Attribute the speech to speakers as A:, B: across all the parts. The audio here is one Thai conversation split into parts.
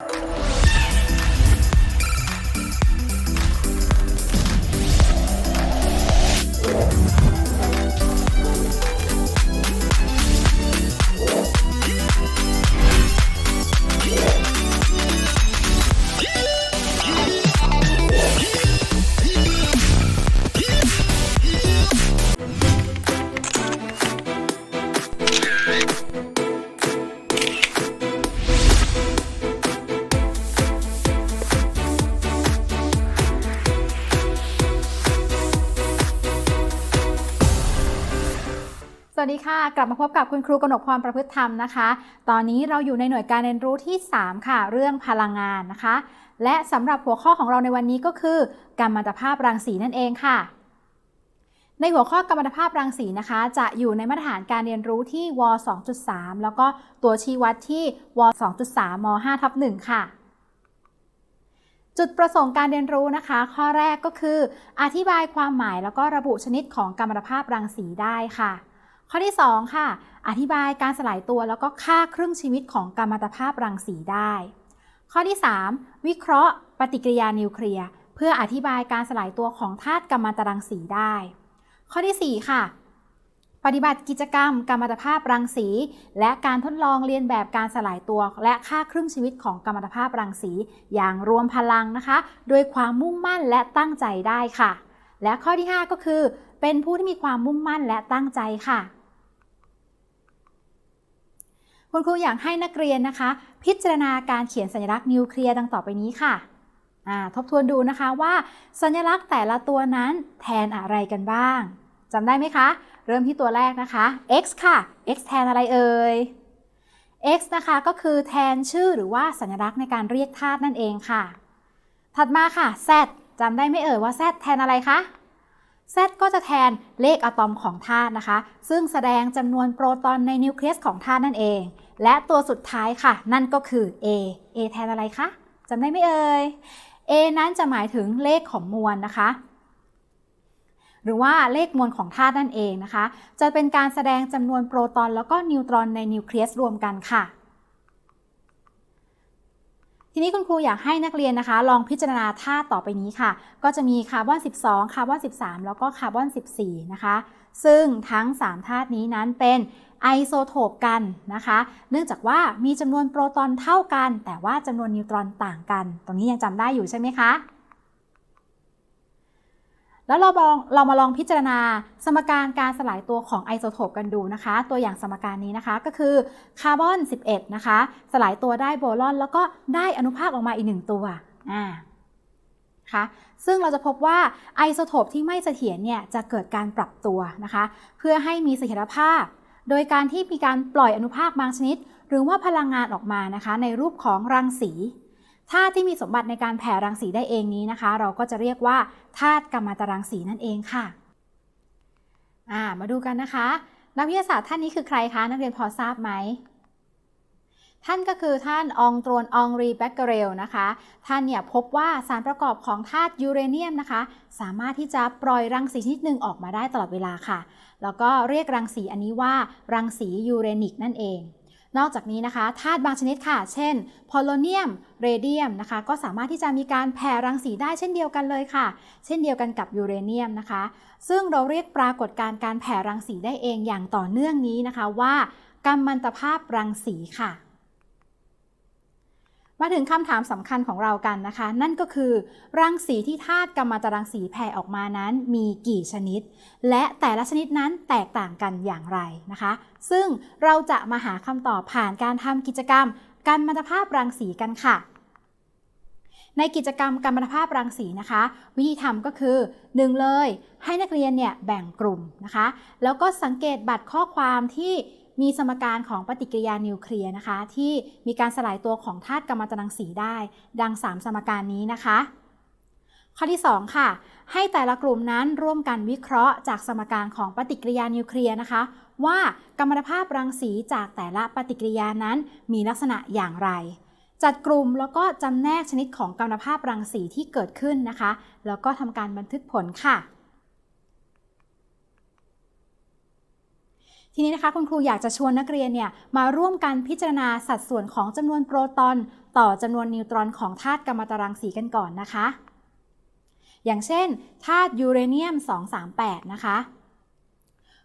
A: ส ค่ะกลับมาพบกับคุณครูกนกพรประพฤติธรรมนะคะ ตอนนี้เราอยู่ในหน่วยการเรียนรู้ที่ 3 ค่ะ เรื่องพลังงานนะคะ และสำหรับหัวข้อของเราในวันนี้ก็คือ กัมมันตภาพรังสีนั่นเองค่ะ ในหัวข้อกัมมันตภาพรังสีนะคะ จะอยู่ในมาตรฐานการเรียนรู้ที่ว 2.3 แล้วก็ตัวชี้วัดที่ว 2.3 ม 5ทับ1ค่ะจุดประสงค์การเรียนรู้นะคะ ข้อแรกก็คือ อธิบายความหมายแล้วก็ระบุชนิดของกัมมันตภาพรังสีได้ค่ะ ข้อที่ 2 ค่ะ อธิบายการสลายตัวแล้วก็ค่าครึ่งชีวิตของกัมมันตภาพรังสีได้ ข้อที่ 3 วิเคราะห์ปฏิกิริยานิวเคลียร์เพื่ออธิบายการสลายตัวของธาตุกัมมันตรังสีได้ ข้อที่ 4 ค่ะ ปฏิบัติกิจกรรมกัมมันตภาพรังสี และการทดลองเรียนแบบการสลายตัว และค่าครึ่งชีวิตของกัมมันตภาพรังสี อย่างรวมพลังนะคะ โดยความมุ่งมั่นและตั้งใจได้ค่ะ และข้อที่ 5 ก็คือ เป็นผู้ที่มีความมุ่งมั่นและตั้งใจค่ะ คุณครูอยากให้นักเรียนนะคะ พิจารณาการเขียนสัญลักษณ์นิวเคลียร์ดังต่อไปนี้ค่ะทบทวนดูนะคะว่า สัญลักษณ์แต่ละตัวนั้นแทนอะไรกันบ้างจำได้ไหมคะ เริ่มที่ตัวแรกนะคะ x ค่ะ x แทนอะไรเอ่ย x นะคะก็คือแทนชื่อหรือว่าสัญลักษณ์ในการเรียกธาตุนั่นเองค่ะ ถัดมาค่ะ z จำได้ไหมเอ่ยว่า z แทนอะไรคะ Z ก็จะแทนเลขอะตอมของธาตุนะคะ ซึ่งแสดงจำนวนโปรตอนในนิวเคลียสของธาตุนั่นเอง และตัวสุดท้ายค่ะ นั่นก็คือ A A แทนอะไรคะจำได้ไหมเอ่ย A นั้นจะหมายถึงเลขของมวลนะคะ หรือว่าเลขมวลของธาตุนั่นเองนะคะ จะเป็นการแสดงจำนวนโปรตอนแล้วก็นิวตรอนในนิวเคลียสรวมกันค่ะ ทีนี้คุณครูอยากให้นักเรียนนะคะ ลองพิจารณาธาตุต่อไปนี้ค่ะ ก็จะมีคาร์บอน12 คาร์บอน 13 แล้วก็คาร์บอน 14 นะคะ ซึ่งทั้ง 3 ธาตุนี้นั้นเป็นไอโซโทปกันนะคะ เนื่องจากว่ามีจำนวนโปรตอนเท่ากัน แต่ว่าจำนวนนิวตรอนต่างกัน ตรงนี้ยังจำได้อยู่ใช่ไหมคะ แล้วเราลองเรามาลองพิจารณาสมการการสลายตัวของไอโซโทปกันดูนะคะ ตัวอย่างสมการนี้นะคะก็คือคาร์บอน 11 นะคะ สลายตัวได้โบรอน แล้วก็ได้อนุภาคออกมาอีกหนึ่งตัวอ่าค่ะซึ่งเราจะพบว่าไอโซโทปที่ไม่เสถียรเนี่ยจะเกิดการปรับตัวนะคะ เพื่อให้มีเสถียรภาพ โดยการที่มีการปล่อยอนุภาคบางชนิด หรือว่าพลังงานออกมานะคะ ในรูปของรังสี ธาตุที่มีสมบัติในการแผ่รังสีได้เองนี้นะคะ เราก็จะเรียกว่าธาตุกัมมันตรังสีนั่นเองค่ะามาดูกันนะคะ นักวิทยาศาสตร์ท่านนี้คือใครคะ นักเรียนพอทราบไหมท่านก็คือท่านองตรวนองรีแบคเกเรลนะคะ ท่านเนี่ยพบว่าสารประกอบของธาตุยูเรเนียมนะคะ สามารถที่จะปล่อยรังสีชนิดหนึ่งออกมาได้ตลอดเวลาค่ะ แล้วก็เรียกรังสีอันนี้ว่ารังสียูเรนิกนั่นเอง นอกจากนี้นะคะธาตุบางชนิดค่ะ เช่นโพโลเนียม เรเดียมนะคะ ก็สามารถที่จะมีการแผ่รังสีได้เช่นเดียวกันเลยค่ะ เช่นเดียวกันกับยูเรเนียมนะคะ ซึ่งเราเรียกปรากฏการณ์การแผ่รังสีได้เองอย่างต่อเนื่องนี้นะคะว่ากัมมันตภาพรังสีค่ะ มาถึงคำถามสำคัญของเรากันนะคะ นั่นก็คือ รังสีที่ธาตุกัมมันตรังสีแผ่ออกมานั้นมีกี่ชนิด และแต่ละชนิดนั้นแตกต่างกันอย่างไรนะคะ ซึ่งเราจะมาหาคำตอบผ่านการทำกิจกรรมกัมมันตภาพรังสีกันค่ะ ในกิจกรรมกัมมันตภาพรังสีนะคะ วิธีทำก็คือ 1 เลย ให้นักเรียนเนี่ยแบ่งกลุ่มนะคะ แล้วก็สังเกตบัตรข้อความที่ มีสมการของปฏิกิริยานิวเคลียร์นะคะ ที่มีการสลายตัวของธาตุกัมมันตรังสีได้ ดัง 3 สมการนี้นะคะ ข้อที่ 2 ค่ะ ให้แต่ละกลุ่มนั้นร่วมกันวิเคราะห์จากสมการของปฏิกิริยานิวเคลียร์นะคะ ว่ากัมมันตภาพรังสีจากแต่ละปฏิกิริยานั้นมีลักษณะอย่างไรจัดกลุ่มแล้วก็จำแนกชนิดของกัมมันตภาพรังสีที่เกิดขึ้นนะคะ แล้วก็ทำการบันทึกผลค่ะ ทีนี้นะคะคุณครูอยากจะชวนนักเรียนเนี่ยมาร่วมกันพิจารณาสัดส่วนของจำนวนโปรตอน ต่อจำนวนนิวตรอนของธาตุกัมมัตรังสีกันก่อนนะคะ อย่างเช่นธาตุยูเรเนียม 238 นะคะ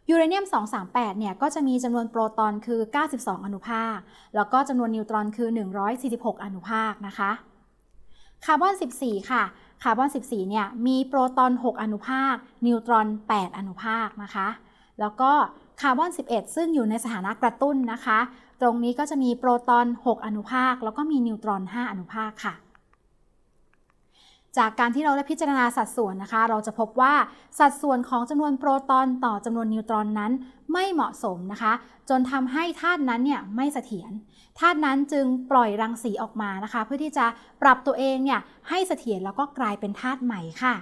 A: ยูเรเนียม 238 เนี่ย ก็จะมีจำนวนโปรตอนคือ 92 อนุภาค แล้วก็จำนวนนิวตรอนคือ 146 อนุภาคนะคะ คาร์บอน 14 ค่ะ คาร์บอน 14 เนี่ย มีโปรตอน 6 อนุภาค นิวตรอน 8 อนุภาคนะคะ แล้วก็ คาร์บอน 11 ซึ่งอยู่ในสถานะกระตุ้นนะคะ ตรงนี้ก็จะมีโปรตอน 6 อนุภาค แล้วก็มีนิวตรอน 5 อนุภาคค่ะ จากการที่เราได้พิจารณาสัดส่วนนะคะ เราจะพบว่าสัดส่วนของจำนวนโปรตอนต่อจำนวนนิวตรอนนั้นไม่เหมาะสมนะคะ จนทำให้ธาตุนั้นเนี่ยไม่เสถียรธาตุนั้นจึงปล่อยรังสีออกมานะคะ เพื่อที่จะปรับตัวเองเนี่ยให้เสถียรแล้วก็กลายเป็นธาตุใหม่ค่ะ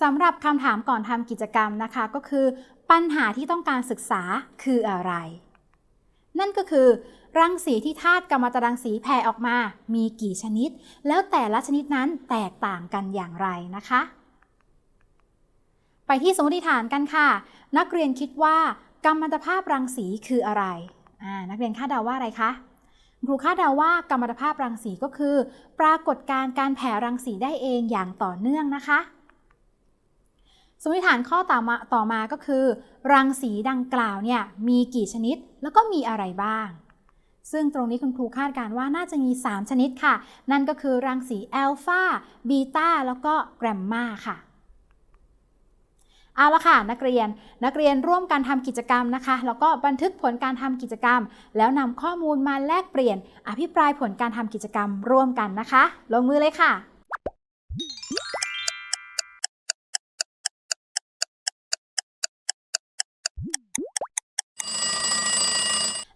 A: สำหรับคำถามก่อนทำกิจกรรมนะคะก็คือ ปัญหาที่ต้องการศึกษาคืออะไร นั่นก็คือ รังสีที่ธาตุกัมมันตรังสีแผ่ออกมา มีกี่ชนิด แล้วแต่ละชนิดนั้นแตกต่างกันอย่างไรนะคะ ไปที่สมมติฐานกันค่ะ นักเรียนคิดว่ากัมมันตภาพรังสีคืออะไร นักเรียนคาดเดาว่าอะไรคะครูคาดเดาว่ากัมมันตภาพรังสีก็คือ ปรากฏการณ์การแผ่รังสีได้เองอย่างต่อเนื่องนะคะ สมมติฐานข้อต่อมาต่อมาก็คือ รังสีดังกล่าวเนี่ยมีกี่ชนิดแล้วก็มีอะไรบ้าง ซึ่งตรงนี้คุณครูคาดการณ์ว่าน่าจะมี 3 ชนิดค่ะ นั่นก็คือรังสีอัลฟาบีตาแล้วก็แกรมมาค่ะเอาละค่ะนักเรียนนักเรียนร่วมกันทำกิจกรรมนะคะ แล้วก็บันทึกผลการทำกิจกรรม แล้วนำข้อมูลมาแลกเปลี่ยน อภิปรายผลการทำกิจกรรมร่วมกันนะคะ ลงมือเลยค่ะ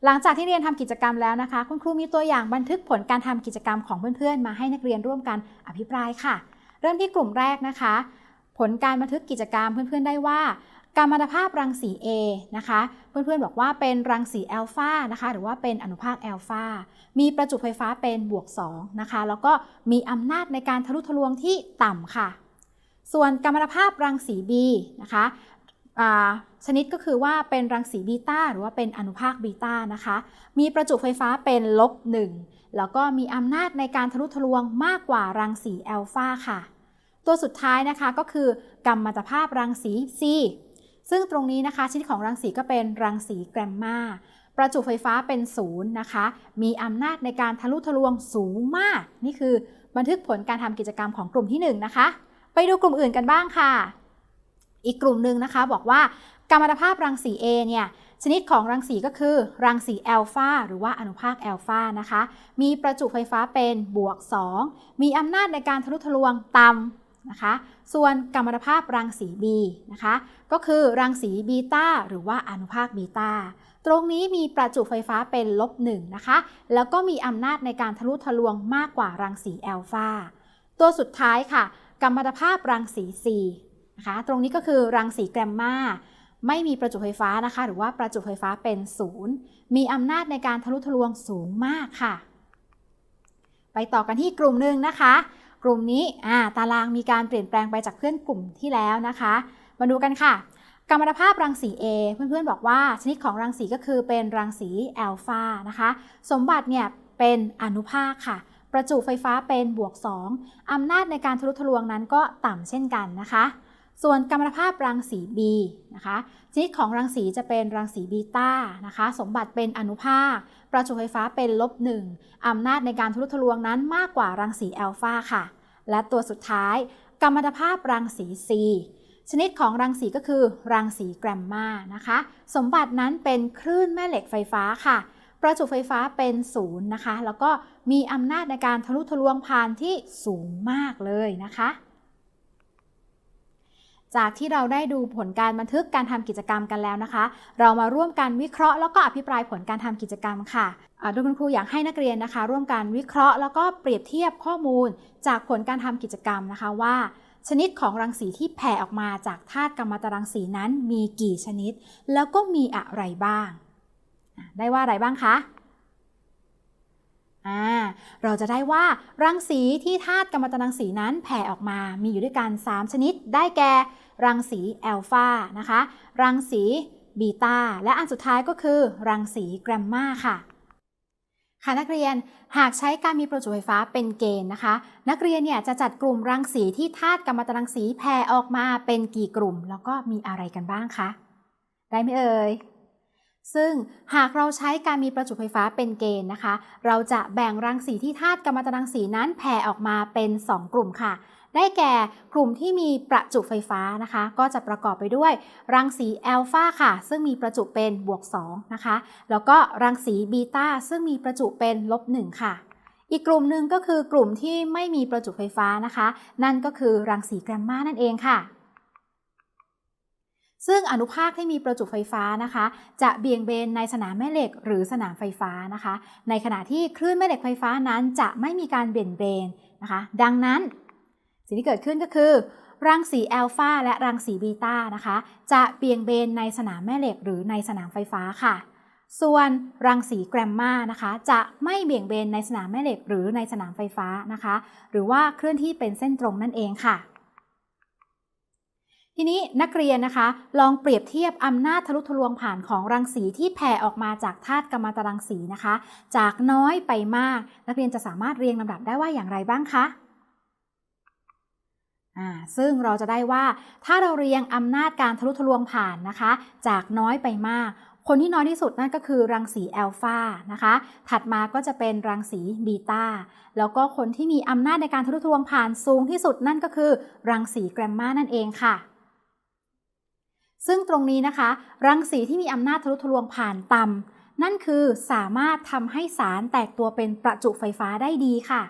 A: หลังจากที่เรียนทำกิจกรรมแล้วนะคะ คุณครูมีตัวอย่างบันทึกผลการทำกิจกรรมของเพื่อนๆ มาให้นักเรียนร่วมกันอภิปรายค่ะ เริ่มที่กลุ่มแรกนะคะ ผลการบันทึกกิจกรรมเพื่อนๆได้ว่ากัมมันตภาพรังสี A นะคะ เพื่อนๆบอกว่าเป็นรังสีแอลฟานะคะ หรือว่าเป็นอนุภาคแอลฟา มีประจุไฟฟ้าเป็นบวก 2 นะคะ แล้วก็มีอำนาจในการทะลุทะลวงที่ต่ำค่ะ ส่วนกัมมันตภาพรังสี B นะคะ ชนิดก็คือว่าเป็นรังสีบีตาหรือว่าเป็นอนุภาคบีตานะคะ มีประจุไฟฟ้าเป็นลบ1แล้วก็มีอำนาจในการทะลุทะลวงมากกว่ารังสีแอลฟาค่ะ ตัวสุดท้ายนะคะก็คือกัมมันตภาพรังสี C ซึ่งตรงนี้นะคะชนิดของรังสีก็เป็นรังสีแกรมมาประจุไฟฟ้าเป็นศูนย์นะคะ มีอำนาจในการทะลุทะลวงสูงมาก นี่คือบันทึกผลการทำกิจกรรมของกลุ่มที่1นนะคะ ไปดูกลุ่มอื่นกันบ้างค่ะ อีกกลุ่มหนึ่งนะคะบอกว่ากัมมันตภาพรังสี A เนี่ยชนิดของรังสีก็คือรังสีแอลฟาหรือว่าอนุภาคแอลฟานะคะ มีประจุไฟฟ้าเป็นบวก 2 มีอำนาจในการทะลุทะลวงต่ำนะคะ ส่วนกัมมันตภาพรังสี B นะคะ ก็คือรังสีบีตาหรือว่าอนุภาคบีตาตรงนี้มีประจุไฟฟ้าเป็นลบ1นะคะ แล้วก็มีอำนาจในการทะลุทะลวงมากกว่ารังสีแอลฟาตัวสุดท้ายค่ะ กัมมันตภาพรังสี C นะคะตรงนี้ก็คือรังสีแกรมมาไม่มีประจุไฟฟ้านะคะ หรือว่าประจุไฟฟ้าเป็นศูนย์มีอำนาจในการทะลุทะลวงสูงมากค่ะ ไปต่อกันที่กลุ่มหนึ่งนะคะ กลุ่มนี้ตารางมีการเปลี่ยนแปลงไปจากเพื่อนกลุ่มที่แล้วนะคะ มาดูกันค่ะกัมมันตภาพรังสี A เพื่อนๆบอกว่าชนิดของรังสีก็คือเป็นรังสีแอลฟานะคะ สมบัติเนี่ยเป็นอนุภาคค่ะ ประจุไฟฟ้าเป็นบวก 2อำนาจในการทะลุทะลวงนั้นก็ต่ำเช่นกันนะคะ ส่วนกัมมันภาพรังสี B นะคะชนิดของรังสีจะเป็นรังสีบีตานะคะ สมบัติเป็นอนุภาค ประจุไฟฟ้าเป็นลบ1อำนาจในการทะลุทะลวงนั้นมากกว่ารังสีแอลฟาค่ะ และตัวสุดท้ายกัมมันภาพรังสี C ชนิดของรังสีก็คือรังสีแกรมมานะคะ สมบัตินั้นเป็นคลื่นแม่เหล็กไฟฟ้าค่ะ ประจุไฟฟ้าเป็นศูนย์นะคะ แล้วก็มีอำนาจในการทะลุทะลวงผ่านที่สูงมากเลยนะคะ จากที่เราได้ดูผลการบันทึกการทำกิจกรรมกันแล้วนะคะ เรามาร่วมกันวิเคราะห์แล้วก็อภิปรายผลการทำกิจกรรมค่ะโดยคุณครูอยากให้นักเรียนนะคะ ร่วมกันวิเคราะห์แล้วก็เปรียบเทียบข้อมูล จากผลการทำกิจกรรมนะคะว่า ชนิดของรังสีที่แผ่ออกมาจากธาตุกัมมันตรังสีนั้นมีกี่ชนิด แล้วก็มีอะไรบ้าง ได้ว่าอะไรบ้างคะ อ่าเราจะได้ว่ารังสีที่ธาตุกัมมันตรังสีนั้นแผ่ออกมา มีอยู่ด้วยกัน 3 ชนิด ได้แก่ รังสีแอลฟานะคะ รังสีบีตาและอันสุดท้ายก็คือ รังสีแกรมมาค่ะ ค่ะนักเรียนหากใช้การมีประจุไฟฟ้าเป็นเกณฑ์นะคะ นักเรียนเนี่ยจะจัดกลุ่มรังสีที่ธาตุกัมมันตรังสีแผ่ออกมาเป็นกี่กลุ่ม แล้วก็มีอะไรกันบ้างคะ ได้ไหมเอ่ย ซึ่งหากเราใช้การมีประจุไฟฟ้าเป็นเกณฑ์นะคะ เราจะแบ่งรังสีที่ธาตุกัมมันตรังสีนั้นแผ่ออกมาเป็น 2 กลุ่มค่ะ ได้แก่กลุ่มที่มีประจุไฟฟ้านะคะ ก็จะประกอบไปด้วย รังสีแอลฟาค่ะ ซึ่งมีประจุเป็นบวก2นะคะ แล้วก็รังสีบีตาซึ่งมีประจุเป็นลบ1ค่ะอีกกลุ่มหนึ่งก็คือกลุ่มที่ไม่มีประจุไฟฟ้านะคะ นั่นก็คือรังสีแกรมมานั่นเองค่ะ ซึ่งอนุภาคที่มีประจุไฟฟ้านะคะ จะเบี่ยงเบนในสนามแม่เหล็กหรือสนามไฟฟ้านะคะ ในขณะที่คลื่นแม่เหล็กไฟฟ้านั้นจะไม่มีการเบี่ยงเบนนะคะ ดังนั้น สิ่งที่เกิดขึ้นก็คือ รังสีแอลฟาและรังสีบีตานะคะ จะเบี่ยงเบนในสนามแม่เหล็กหรือในสนามไฟฟ้าค่ะ ส่วนรังสีแกรมมานะคะ จะไม่เบี่ยงเบนในสนามแม่เหล็กหรือในสนามไฟฟ้านะคะ หรือว่าเคลื่อนที่เป็นเส้นตรงนั่นเองค่ะ ทีนี้นักเรียนนะคะ ลองเปรียบเทียบอำนาจทะลุทะลวงผ่านของรังสีที่แผ่ออกมาจากธาตุกัมมันตรังสีนะคะ จากน้อยไปมาก นักเรียนจะสามารถเรียงลำดับได้ว่าอย่างไรบ้างคะซึ่งเราจะได้ว่าถ้าเราเรียงอำนาจการทะลุทะลวงผ่านนะคะ จากน้อยไปมาก คนที่น้อยที่สุดนั่นก็คือรังสีแอลฟานะคะ ถัดมาก็จะเป็นรังสีบีตาแล้วก็คนที่มีอำนาจในการทะลุทะลวงผ่านสูงที่สุดนั่นก็คือ รังสีแกรมมานั่นเองค่ะ ซึ่งตรงนี้นะคะ รังสีที่มีอำนาจทะลุทะลวงผ่านต่ำนั่นคือสามารถทำให้สารแตกตัวเป็นประจุไฟฟ้าได้ดีค่ะ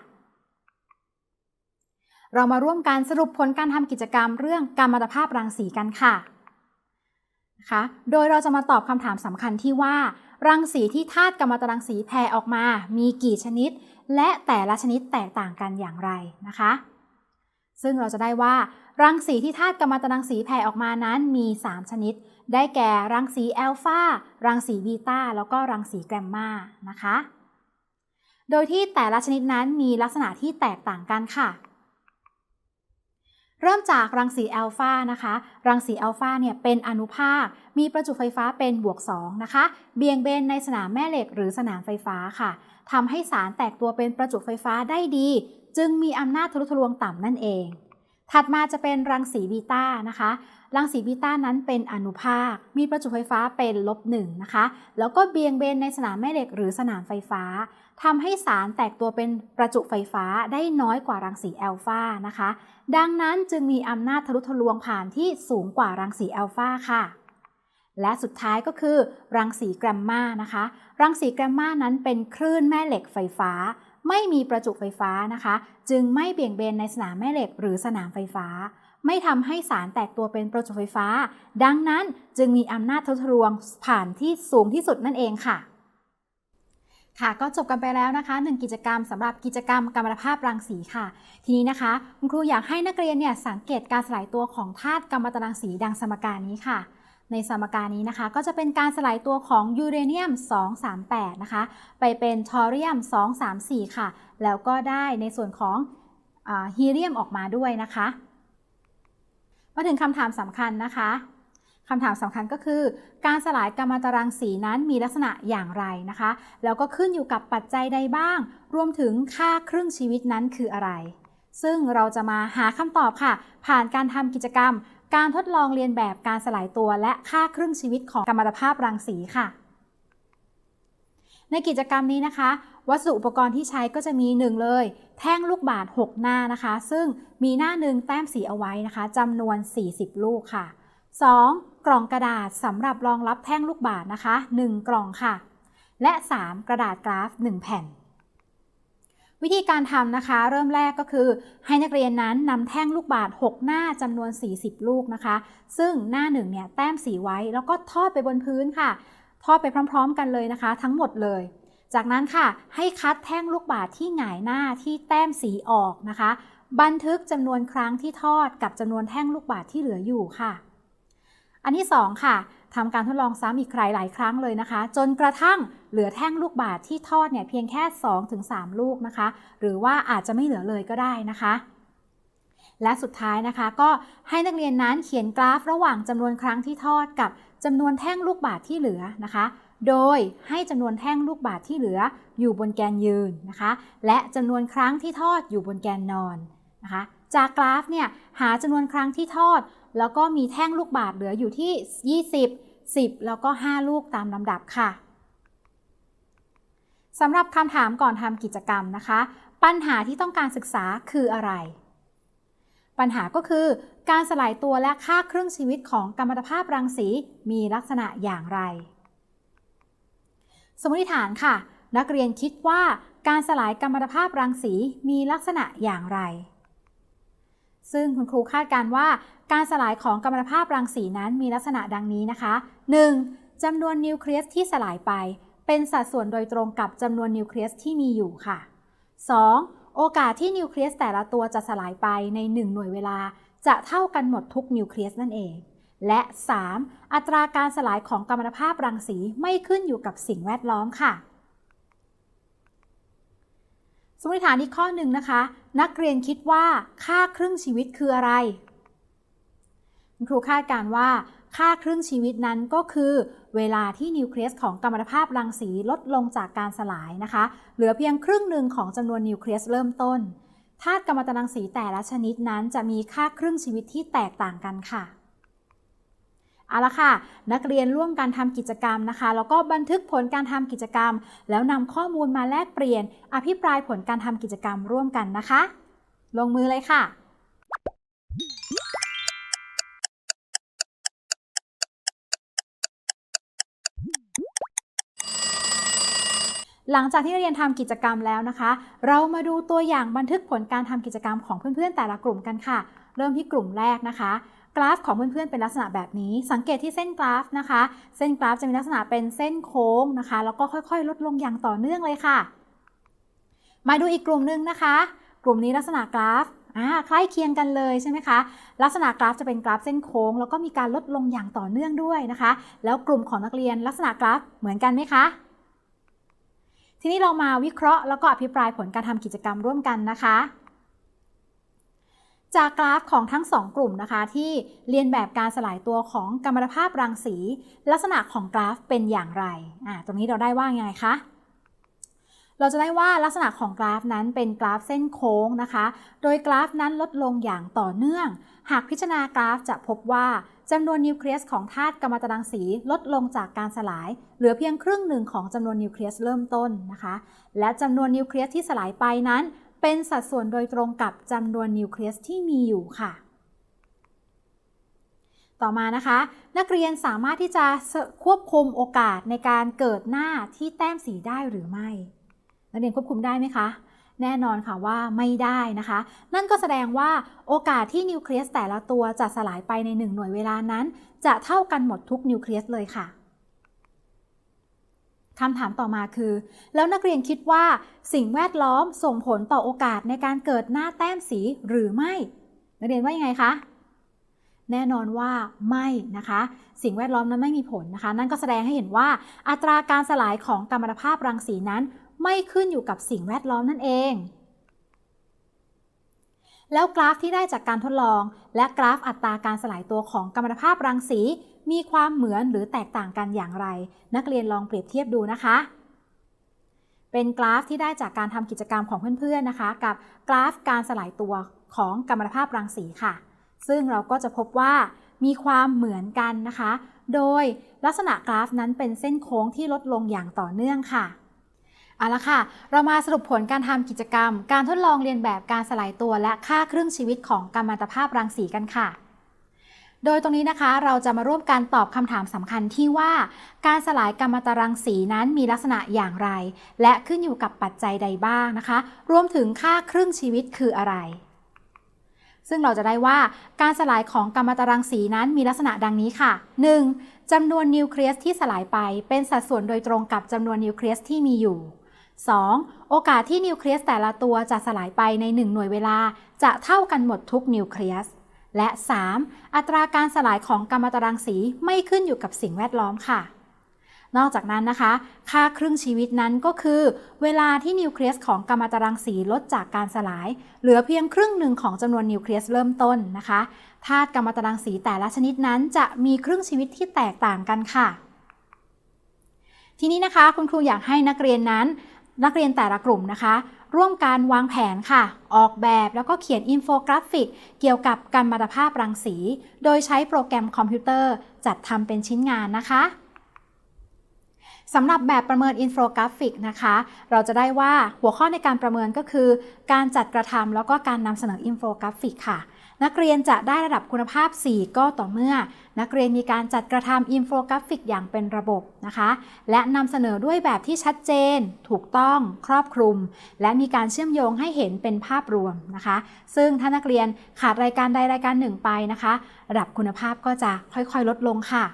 A: เรามาร่วมกันสรุปผลการทำกิจกรรมเรื่องกรรมตภาพรังสีกันค่ะนะคะโดยเราจะมาตอบคำถามสำคัญที่ว่า รังสีที่ธาตุกัมมันตรังสีแผ่ออกมา มีกี่ชนิด และแต่ละชนิดแตกต่างกันอย่างไรนะคะ ซึ่งเราจะได้ว่ารังสีที่ธาตุกัมมันตรังสีแผ่ออกมานั้นมี 3 ชนิด ได้แก่รังสีแอลฟารังสีบีตาแล้วก็รังสีแกรมมานะคะ โดยที่แต่ละชนิดนั้นมีลักษณะที่แตกต่างกันค่ะ เริ่มจากรังสีแอลฟานะคะ รังสีแอลฟาเนี่ยเป็นอนุภาค มีประจุไฟฟ้าเป็นบวก 2 นะคะ เบี่ยงเบนในสนามแม่เหล็กหรือสนามไฟฟ้าค่ะทำให้สารแตกตัวเป็นประจุไฟฟ้าได้ดี จึงมีอำนาจทะลุทะลวงต่ำนั่นเอง ถัดมาจะเป็นรังสีบีต้านะคะ รังสีบีต้านั้นเป็นอนุภาค มีประจุไฟฟ้าเป็นลบหนึ่งนะคะ แล้วก็เบี่ยงเบนในสนามแม่เหล็กหรือสนามไฟฟ้า ทำให้สารแตกตัวเป็นประจุไฟฟ้าได้น้อยกว่ารังสีแอลฟานะคะ ดังนั้นจึงมีอำนาจทะลุทะลวงผ่านที่สูงกว่ารังสีแอลฟาค่ะ และสุดท้ายก็คือ รังสีแกรมมานะคะ รังสีแกรมมานั้นเป็นคลื่นแม่เหล็กไฟฟ้า ไม่มีประจุไฟฟ้านะคะ จึงไม่เบี่ยงเบนในสนามแม่เหล็กหรือสนามไฟฟ้า ไม่ทำให้สารแตกตัวเป็นประจุไฟฟ้า ดังนั้นจึงมีอำนาจทะลุทะลวงผ่านที่สูงที่สุดนั่นเองค่ะ ค่ะก็จบกันไปแล้วนะคะหนึ่งกิจกรรมสำหรับกิจกรรมกรรมภาพรังสีค่ะ ทีนี้นะคะ คุณครูอยากให้นักเรียนเนี่ยสังเกตการสลายตัวของธาตุกัมมันตรังสีดังสมการนี้ค่ะ ในสมการนี้นะคะ ก็จะเป็นการสลายตัวของยูเรเนียม 238 นะคะ ไปเป็นทอเรียม 234 ค่ะ แล้วก็ได้ในส่วนของฮีเลียมออกมาด้วยนะคะ มาถึงคำถามสำคัญนะคะ คำถามสำคัญก็คือ การสลายกัมมันตรังสีนั้นมีลักษณะอย่างไรนะคะ แล้วก็ขึ้นอยู่กับปัจจัยใดบ้าง รวมถึงค่าครึ่งชีวิตนั้นคืออะไร ซึ่งเราจะมาหาคำตอบค่ะ ผ่านการทำกิจกรรม การทดลองเรียนแบบการสลายตัว และค่าครึ่งชีวิตของกัมมันตภาพรังสีค่ะ ในกิจกรรมนี้นะคะ วัสดุอุปกรณ์ที่ใช้ก็จะมี1เลย แท่งลูกบาศก์6หน้านะคะ ซึ่งมีหน้าหนึ่งแต้มสีเอาไว้นะคะจำนวน 40 ลูกค่ะ 2. กล่องกระดาษสำหรับรองรับแท่งลูกบาศก์นะคะ 1 กล่องค่ะ และ 3. กระดาษกราฟ 1 แผ่น วิธีการทำนะคะ เริ่มแรกก็คือ ให้นักเรียนนั้นนำแท่งลูกบาศก์6หน้าจำนวน 40 ลูกนะคะ ซึ่งหน้าหนึ่งเนี่ยแต้มสีไว้ แล้วก็ทอดไปบนพื้นค่ะ ทอดไปพร้อม ๆ กันเลยนะคะ ทั้งหมดเลย จากนั้นค่ะ ให้คัดแท่งลูกบาศก์ที่หงายหน้าที่แต้มสีออกนะคะ บันทึกจำนวนครั้งที่ทอดกับจำนวนแท่งลูกบาศก์ที่เหลืออยู่ค่ะ อันที่ 2 ค่ะทำการทดลองซ้ำอีกหลายครั้งเลยนะคะ จนกระทั่งเหลือแท่งลูกบาศก์ที่ทอดเนี่ยเพียงแค่ 2-3 ลูกนะคะ หรือว่าอาจจะไม่เหลือเลยก็ได้นะคะ และสุดท้ายนะคะ ก็ให้นักเรียนนั้นเขียนกราฟระหว่างจำนวนครั้งที่ทอดกับจำนวนแท่งลูกบาศก์ที่เหลือนะคะ โดยให้จำนวนแท่งลูกบาศก์ที่เหลืออยู่บนแกนยืนนะคะ และจำนวนครั้งที่ทอดอยู่บนแกนนอนนะคะ จากกราฟเนี่ยหาจำนวนครั้งที่ทอด แล้วก็มีแท่งลูกบาศก์เหลืออยู่ที่ 20 10 แล้วก็ 5 ลูกตามลำดับค่ะสำหรับคำถามก่อนทำกิจกรรมนะคะ ปัญหาที่ต้องการศึกษาคืออะไร ปัญหาก็คือ การสลายตัวและค่าเครื่องชีวิตของกัมมันตภาพรังสีมีลักษณะอย่างไร สมมติฐานค่ะ นักเรียนคิดว่าการสลายกัมมันตภาพรังสีมีลักษณะอย่างไร ซึ่งคุณครูคาดการว่าการสลายของกัมมันตภาพรังสีนั้นมีลักษณะดังนี้นะคะ 1. จำนวนนิวเคลียสที่สลายไป เป็นสัดส่วนโดยตรงกับจำนวนนิวเคลียสที่มีอยู่ค่ะ 2. โอกาสที่นิวเคลียสแต่ละตัวจะสลายไปใน 1 หน่วยเวลา จะเท่ากันหมดทุกนิวเคลียสนั่นเอง และ 3. อัตราการสลายของกัมมันตภาพรังสีไม่ขึ้นอยู่กับสิ่งแวดล้อมค่ะ สมมติฐานอีกข้อหนึ่งนะคะ นักเรียนคิดว่าค่าครึ่งชีวิตคืออะไรครูคาดการว่าค่าครึ่งชีวิตนั้นก็คือ เวลาที่นิวเคลียสของกัมมันตภาพรังสีลดลงจากการสลายนะคะ เหลือเพียงครึ่งหนึ่งของจำนวนนิวเคลียสเริ่มต้นธาตุกัมมันตรังสีแต่ละชนิดนั้นจะมีค่าครึ่งชีวิตที่แตกต่างกันค่ะ เอาละค่ะ นักเรียนร่วมกันทำกิจกรรมนะคะ แล้วก็บันทึกผลการทำกิจกรรม แล้วนำข้อมูลมาแลกเปลี่ยน อภิปรายผลการทำกิจกรรมร่วมกันนะคะ ลงมือเลยค่ะหลังจากที่เรียนทำกิจกรรมแล้วนะคะ เรามาดูตัวอย่างบันทึกผลการทำกิจกรรมของเพื่อนๆ แต่ละกลุ่มกันค่ะ เริ่มที่กลุ่มแรกนะคะ กราฟของเพื่อนๆเป็นลักษณะแบบนี้ สังเกตที่เส้นกราฟนะคะ เส้นกราฟจะมีลักษณะเป็นเส้นโค้งนะคะ แล้วก็ค่อยๆ ลดลงอย่างต่อเนื่องเลยค่ะ มาดูอีกกลุ่มหนึ่งนะคะ กลุ่มนี้ลักษณะกราฟอ่าใกล้เคียงกันเลยใช่ไหมคะ ลักษณะกราฟจะเป็นกราฟเส้นโค้ง แล้วก็มีการลดลงอย่างต่อเนื่องด้วยนะคะ แล้วกลุ่มของนักเรียนลักษณะกราฟเหมือนกันไหมคะ ทีนี้เรามาวิเคราะห์แล้วก็อภิปรายผลการทำกิจกรรมร่วมกันนะคะ จากกราฟของทั้งสองกลุ่มนะคะ ที่เรียนแบบการสลายตัวของกัมมันตภาพรังสี ลักษณะของกราฟเป็นอย่างไรอ่าตรงนี้เราได้ว่าไงคะเราจะได้ว่าลักษณะของกราฟนั้นเป็นกราฟเส้นโค้งนะคะ โดยกราฟนั้นลดลงอย่างต่อเนื่อง หากพิจารณากราฟจะพบว่าจำนวนนิวเคลียสของธาตุกัมมันตรังสีลดลงจากการสลาย เหลือเพียงครึ่งหนึ่งของจำนวนนิวเคลียสเริ่มต้นนะคะ และจำนวนนิวเคลียสที่สลายไปนั้น เป็นสัดส่วนโดยตรงกับจำนวนนิวเคลียสที่มีอยู่ค่ะ ต่อมานะคะ นักเรียนสามารถที่จะควบคุมโอกาสในการเกิดหน้าที่แต้มสีได้หรือไม่ นักเรียนควบคุมได้ไหมคะแน่นอนค่ะว่าไม่ได้นะคะ นั่นก็แสดงว่าโอกาสที่นิวเคลียสแต่ละตัวจะสลายไปในหนึ่งหน่วยเวลานั้น จะเท่ากันหมดทุกนิวเคลียสเลยค่ะ คำถามต่อมาคือ แล้วนักเรียนคิดว่าสิ่งแวดล้อมส่งผลต่อโอกาสในการเกิดหน้าแต้มสีหรือไม่ นักเรียนว่ายังไงคะแน่นอนว่าไม่นะคะ สิ่งแวดล้อมนั้นไม่มีผลนะคะ นั่นก็แสดงให้เห็นว่า อัตราการสลายของกัมมันตภาพรังสีนั้น ไม่ขึ้นอยู่กับสิ่งแวดล้อมนั่นเอง แล้วกราฟที่ได้จากการทดลอง และกราฟอัตราการสลายตัวของกัมมันตภาพรังสี มีความเหมือนหรือแตกต่างกันอย่างไร นักเรียนลองเปรียบเทียบดูนะคะ เป็นกราฟที่ได้จากการทำกิจกรรมของเพื่อนๆนะคะ กับกราฟการสลายตัวของกัมมันตภาพรังสีค่ะ ซึ่งเราก็จะพบว่ามีความเหมือนกันนะคะ โดยลักษณะกราฟนั้นเป็นเส้นโค้งที่ลดลงอย่างต่อเนื่องค่ะเอาละค่ะ เรามาสรุปผลการทำกิจกรรม การทดลองเรียนแบบการสลายตัวและค่าครึ่งชีวิตของกัมมันตภาพรังสีกันค่ะ โดยตรงนี้นะคะเราจะมาร่วมกันตอบคำถามสำคัญที่ว่า การสลายกัมมันตรังสีนั้นมีลักษณะอย่างไร และขึ้นอยู่กับปัจจัยใดบ้างนะคะ รวมถึงค่าครึ่งชีวิตคืออะไร ซึ่งเราจะได้ว่าการสลายของกัมมันตรังสีนั้นมีลักษณะดังนี้ค่ะ 1. จำนวนนิวเคลียสที่สลายไปเป็นสัดส่วนโดยตรงกับจำนวนนิวเคลียสที่มีอยู่ 2. โอกาสที่นิวเคลียสแต่ละตัวจะสลายไปใน 1 หน่วยเวลา จะเท่ากันหมดทุกนิวเคลียส และ 3. อัตราการสลายของกัมมันตรังสีไม่ขึ้นอยู่กับสิ่งแวดล้อมค่ะ นอกจากนั้นนะคะ ค่าครึ่งชีวิตนั้นก็คือ เวลาที่นิวเคลียสของกัมมันตรังสีลดจากการสลาย เหลือเพียงครึ่งหนึ่งของจำนวนนิวเคลียสเริ่มต้นนะคะธาตุกัมมันตรังสีแต่ละชนิดนั้นจะมีครึ่งชีวิตที่แตกต่างกันค่ะททีนี้นะคะคุณครูอยากให้นักเรียนนั้น นักเรียนแต่ละกลุ่มนะคะ ร่วมการวางแผนค่ะ ออกแบบแล้วก็เขียนอินโฟกราฟิก เกี่ยวกับกัมมันตภาพรังสี โดยใช้โปรแกรมคอมพิวเตอร์ จัดทำเป็นชิ้นงานนะคะสำหรับแบบประเมินอินโฟกราฟิกนะคะ เราจะได้ว่าหัวข้อในการประเมินก็คือ การจัดกระทำแล้วก็การนำเสนออินโฟกราฟิกค่ะ นักเรียนจะได้ระดับคุณภาพ 4 ก็ต่อเมื่อ นักเรียนมีการจัดกระทำอินโฟกราฟิกอย่างเป็นระบบนะคะ และนำเสนอด้วยแบบที่ชัดเจน ถูกต้อง ครอบคลุม และมีการเชื่อมโยงให้เห็นเป็นภาพรวมนะคะ ซึ่งถ้านักเรียนขาดรายการใดรายการหนึ่งไปนะคะ ระดับคุณภาพก็จะค่อยๆ ลดลงค่ะ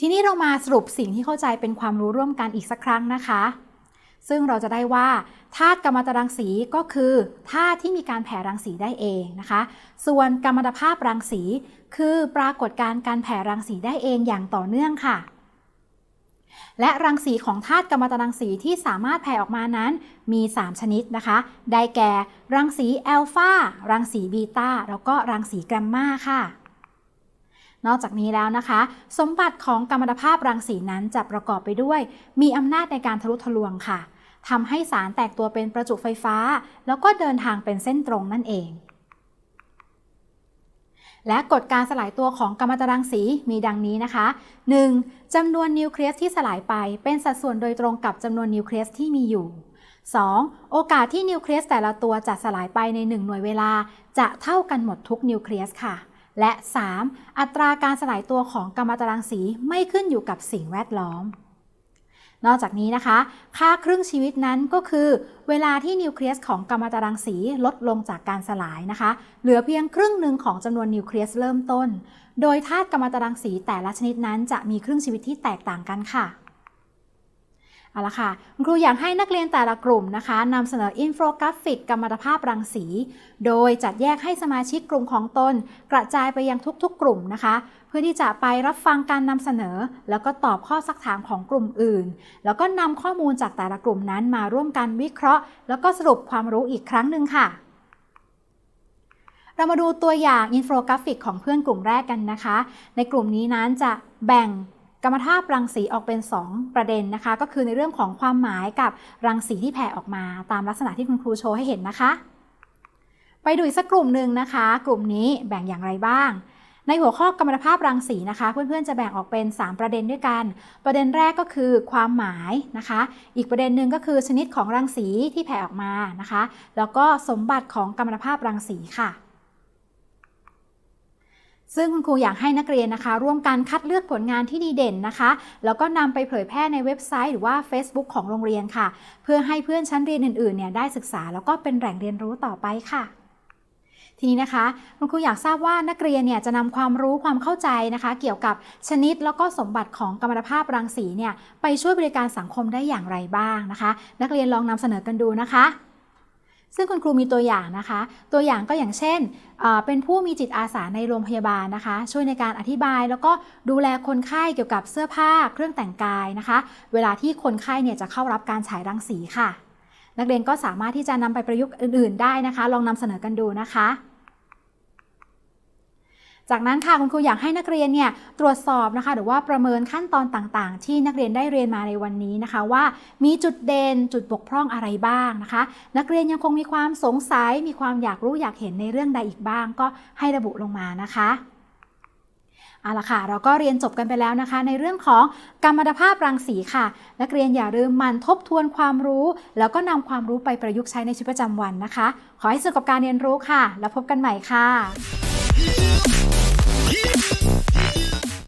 A: ทีนี้เรามาสรุปสิ่งที่เข้าใจเป็นความรู้ร่วมกันอีกสักครั้งนะคะ ซึ่งเราจะได้ว่าธาตุกัมมันตรังสีก็คือธาตุที่มีการแผ่รังสีได้เองนะคะ ส่วนกัมมันตภาพรังสี คือปรากฏการณ์การแผ่รังสีได้เองอย่างต่อเนื่องค่ะ และรังสีของธาตุกัมมันตรังสีที่สามารถแผ่ออกมานั้นมี 3 ชนิดนะคะ ได้แก่ รังสีแอลฟารังสีบีตาแล้วก็รังสีแกรมมาค่ะนอกจากนี้แล้วนะคะ สมบัติของกัมมันตภาพรังสีนั้นจะประกอบไปด้วย มีอำนาจในการทะลุทะลวงค่ะ ทำให้สารแตกตัวเป็นประจุไฟฟ้า แล้วก็เดินทางเป็นเส้นตรงนั่นเอง และกฎการสลายตัวของกัมมันตรังสีมีดังนี้นะคะ 1. จำนวนนิวเคลียสที่สลายไปเป็นสัดส่วนโดยตรงกับจำนวนนิวเคลียสที่มีอยู่ 2. โอกาสที่นิวเคลียสแต่ละตัวจะสลายไปใน 1 หน่วยเวลา จะเท่ากันหมดทุกนิวเคลียสค่ะ และ 3. อัตราการสลายตัวของกัมมันตรังสีไม่ขึ้นอยู่กับสิ่งแวดล้อม นอกจากนี้นะคะ ค่าครึ่งชีวิตนั้นก็คือ เวลาที่นิวเคลียสของกัมมันตรังสีลดลงจากการสลายนะคะ เหลือเพียงครึ่งหนึ่งของจำนวนนิวเคลียสเริ่มต้น โดยธาตุกัมมันตรังสีแต่ละชนิดนั้นจะมีครึ่งชีวิตที่แตกต่างกันค่ะ เอาละค่ะ คุณครูอยากให้นักเรียนแต่ละกลุ่มนะคะนำเสนออินโฟกราฟิกกัมมันตภาพรังสี โดยจัดแยกให้สมาชิกกลุ่มของตน กระจายไปยังทุกๆ กลุ่มนะคะ เพื่อที่จะไปรับฟังการนำเสนอ แล้วก็ตอบข้อซักถามของกลุ่มอื่น แล้วก็นำข้อมูลจากแต่ละกลุ่มนั้นมาร่วมกันวิเคราะห์ แล้วก็สรุปความรู้อีกครั้งหนึ่งค่ะเรามาดูตัวอย่างอินโฟกราฟิกของเพื่อนกลุ่มแรกกันนะคะ ในกลุ่มนี้นั้นจะแบ่ง กัมมันตภาพรังสีออกเป็น 2 ประเด็นนะคะ ก็คือในเรื่องของความหมายกับรังสีที่แผ่ออกมา ตามลักษณะที่คุณครูโชว์ให้เห็นนะคะ ไปดูอีกสักกลุ่มหนึ่งนะคะ กลุ่มนี้แบ่งอย่างไรบ้าง ในหัวข้อกัมมันตภาพรังสีนะคะ เพื่อนๆจะแบ่งออกเป็น 3 ประเด็นด้วยกัน ประเด็นแรกก็คือความหมายนะคะ อีกประเด็นหนึ่งก็คือชนิดของรังสีที่แผ่ออกมานะคะ แล้วก็สมบัติของกัมมันตภาพรังสีค่ะ ซึ่งคุณครูอยากให้นักเรียนนะคะ ร่วมกันคัดเลือกผลงานที่ดีเด่นนะคะ แล้วก็นำไปเผยแพร่ในเว็บไซต์หรือว่า Facebook ของโรงเรียนค่ะ เพื่อให้เพื่อนชั้นเรียนอื่นๆเนี่ยได้ศึกษา แล้วก็เป็นแหล่งเรียนรู้ต่อไปค่ะ ทีนี้นะคะ คุณครูอยากทราบว่านักเรียนเนี่ยจะนำความรู้ความเข้าใจนะคะ เกี่ยวกับชนิดแล้วก็สมบัติของกัมมันตภาพรังสีเนี่ยไปช่วยบริการสังคมได้อย่างไรบ้างนะคะ นักเรียนลองนำเสนอกันดูนะคะ ซึ่งคุณครูมีตัวอย่างนะคะ ตัวอย่างก็อย่างเช่น เป็นผู้มีจิตอาสาในโรงพยาบาลนะคะ ช่วยในการอธิบายแล้วก็ดูแลคนไข้เกี่ยวกับเสื้อผ้าเครื่องแต่งกายนะคะ เวลาที่คนไข้เนี่ยจะเข้ารับการฉายรังสีค่ะ นักเรียนก็สามารถที่จะนำไปประยุกต์อื่น ๆ ได้นะคะ ลองนำเสนอกันดูนะคะ จากนั้นค่ะคุณครูอยากให้นักเรียนเนี่ยตรวจสอบนะคะ หรือว่าประเมินขั้นตอนต่างๆ ที่นักเรียนได้เรียนมาในวันนี้นะคะ ว่ามีจุดเด่นจุดบกพร่องอะไรบ้างนะคะ นักเรียนยังคงมีความสงสัย มีความอยากรู้อยากเห็นในเรื่องใดอีกบ้าง ก็ให้ระบุลงมานะคะเอาละค่ะ เราก็เรียนจบกันไปแล้วนะคะ ในเรื่องของกัมมันตภาพรังสีค่ะ นักเรียนอย่าลืมมันทบทวนความรู้ แล้วก็นำความรู้ไปประยุกต์ใช้ในชีวิตประจำวันนะคะ ขอให้สนุกกับการเรียนรู้ค่ะ แล้วพบกันใหม่ค่ะ keep.